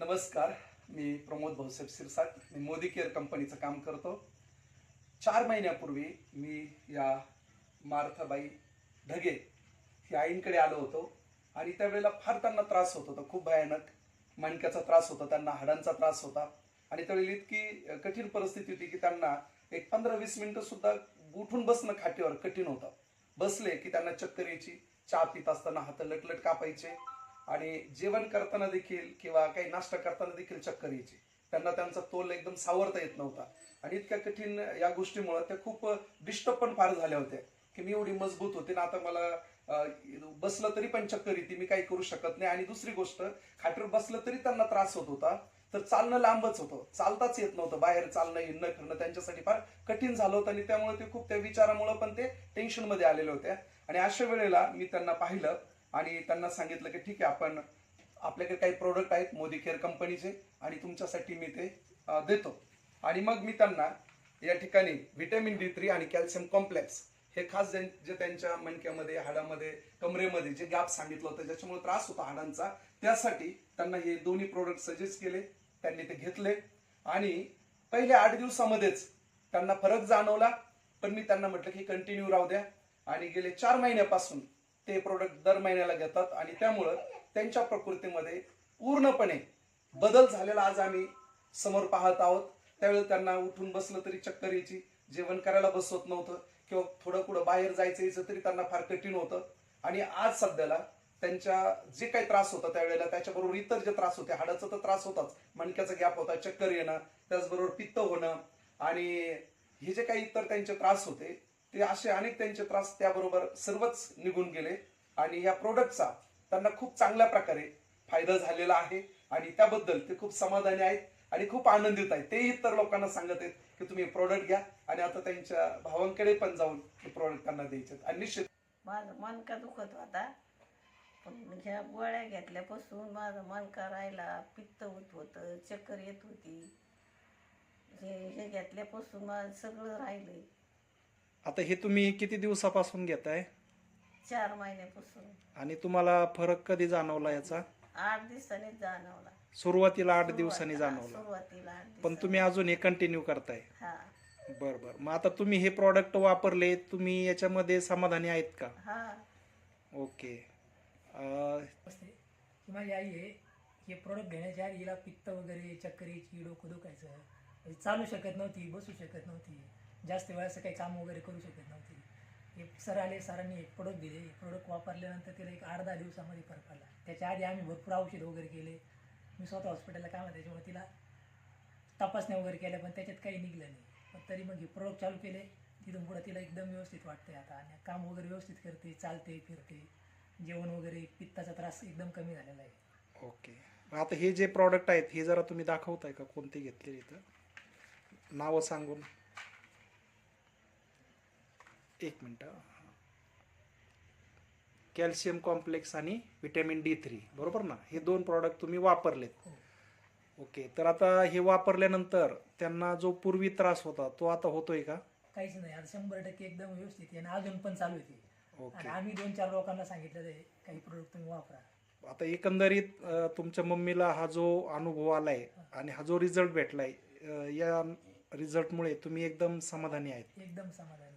नमस्कार मी प्रमोद भाऊसाहेब सिरसाट मी मोदी केअर कंपनीचं काम करतो. चार महिन्यापूर्वी मी या मार्थाबाई ढगे या आईंकडे आलो होतो आणि त्यावेळेला फार त्यांना त्रास होत होता खूप भयानक. मणक्याचा त्रास होता त्यांना हाडांचा त्रास होता. आणि त्यावेळी इतकी कठीण परिस्थिती होती की त्यांना एक पंधरा वीस मिनटं सुद्धा उठून बसणं खाटीवर कठीण होतं. बसले की त्यांना चक्कर यायची चहा पित असताना हात लटलट कापायचे. आणि जेवण करताना देखील किंवा काही नाश्ता करताना देखील चक्कर यायची. त्यांना त्यांचा तोल एकदम सावरता येत नव्हता. आणि इतक्या कठीण या गोष्टीमुळे त्या खूप डिस्टर्ब पण फार झाल्या होत्या की मी एवढी मजबूत होते ना आता मला बसलं तरी पण चक्कर येते मी काही करू शकत नाही. आणि दुसरी गोष्ट खाटीवर बसलं तरी त्यांना त्रास होत होता तर चालणं लांबच होतं. चालताच येत नव्हतं. बाहेर चालणं हिंडणं फिरणं त्यांच्यासाठी फार कठीण झालं होतं आणि त्यामुळे ते खूप त्या विचारामुळे पण ते टेन्शनमध्ये आलेले होते आणि अशा वेळेला मी त्यांना पाहिलं आणि त्यांना सांगितलं की ठीक आहे आपण आपल्याकडे काही प्रोडक्ट आहेत मोदी केअर कंपनीचे आणि तुमच्यासाठी मी ते देतो. आणि मग मी त्यांना या ठिकाणी व्हिटॅमिन डी थ्री आणि कॅल्शियम कॉम्प्लेक्स हे खास जे त्यांच्या मणक्यामध्ये हाडामध्ये कमरेमध्ये जे गॅप सांगितलं होतं ज्याच्यामुळे त्रास होता हाडांचा त्यासाठी त्यांना हे दोन्ही प्रोडक्ट सजेस्ट केले त्यांनी ते घेतले. आणि पहिल्या आठ दिवसामध्येच त्यांना फरक जाणवला पण मी त्यांना म्हटलं की कंटिन्यू राहू द्या. आणि गेले चार महिन्यापासून ते प्रोडक्ट दर महिन्याला घेतात आणि त्यामुळं त्यांच्या प्रकृतीमध्ये पूर्णपणे बदल झालेला आज आम्ही समोर पाहत आहोत. त्यावेळी त्यांना उठून बसलं तरी चक्कर यायची. जेवण करायला बसवत नव्हतं किंवा थोडं कुठं बाहेर जायचं यायचं तरी त्यांना फार कठीण होतं. आणि आज सध्याला त्यांच्या जे काही त्रास होता त्यावेळेला त्याच्याबरोबर इतर जे त्रास होते हाडाचा तर त्रास होताच. मणक्याचा गॅप होता चक्कर येणं त्याचबरोबर पित्त होणं आणि हे जे काही इतर त्यांचे त्रास होते ते असे अनेक त्यांचे त्रास त्याबरोबर सर्वच निघून गेले. आणि या प्रोडक्टचा त्यांना खूप चांगल्या प्रकारे फायदा झालेला आहे. आणि त्याबद्दल ते खूप समाधानी आहेत आणि खूप आनंदित आहेत. ते इतर लोकांना सांगत आहेत की तुम्ही प्रोडक्ट घ्या आणि आता त्यांच्या भावांकडे पण जाऊन हे प्रोडक्ट त्यांना द्यायचे आणि निश्चित माझं मनका दुखत होता? पण ह्या गोळ्या घेतल्यापासून माझं मनका राहिला? पित्त होत होतं चक्कर येत होती. हे हे घेतल्यापासून माझं सगळं राहिलं आता हे तुम्ही किती दिवसापासून घेताय? चार महिन्यापासून. आणि तुम्हाला फरक कधी जाणवला याचा? आठ दिवसांनीच जाणवला. सुरुवातीला आठ दिवसांनी जाणवला. सुरुवातीला आठ पण दिवसांनी. तुम्ही अजून हे कंटिन्यू करताय. हा. बर बर. मग आता तुम्ही हे प्रॉडक्ट वापरले तुम्ही याच्यामध्ये समाधानी आहेत का? हा. ओके अं, असते की माझी आई आहे. हे प्रोडक्ट घेण्याच्या आधी हिला पित्त वगैरे चक्कर यायची डोकं दुखायचं. म्हणजे चालू शकत नव्हती बसू शकत नव्हती. जास्त वेळाचं काही काम वगैरे करू शकत नव्हती. हे सर आले सरांनी एक प्रोडक्ट दिले. प्रोडक्ट वापरल्यानंतर तिला एक आठ दहा दिवसामध्ये फरक आला. त्याच्या आधी आम्ही भरपूर औषध वगैरे केले. मी स्वतः हॉस्पिटलला काम आहे त्याच्यामुळे तिला तपासण्या वगैरे केल्या पण त्याच्यात काही निघलं नाही. पण तरी मग हे प्रोडक्ट चालू केले. तिथून पुढं तिला एकदम व्यवस्थित वाटते आता. आणि काम वगैरे व्यवस्थित करते चालते फिरते. जेवण वगैरे पित्ताचा त्रास एकदम कमी झालेला आहे. ओके. मग आता हे जे प्रॉडक्ट आहेत हे जरा तुम्ही दाखवताय का? कोणते घेतले इथं नावं सांगून. एक मिनटं. कॅल्शियम कॉम्प्लेक्स आणि व्हिटॅमिन डी थ्री बरोबर ना? हे दोन प्रॉडक्ट तुम्ही वापरलेत. हो. ओके तर आता हे वापरल्यानंतर त्यांना जो पूर्वी त्रास होता तो आता होतोय का? काहीच नाही आता शंभर टक्के एकदम व्यवस्थित आहे आणि अजून पण चालू आणि ओके. आम्ही दोन चार लोकांना सांगितलेलं आहे काही प्रोडक्ट तुम्ही वापरा. आता एकंदरीत तुमच्या मम्मीला हा जो अनुभव आलाय आणि हा जो रिझल्ट भेटलाय या रिझल्टमुळे तुम्ही एकदम समाधानी आहेत. एकदम समाधानी.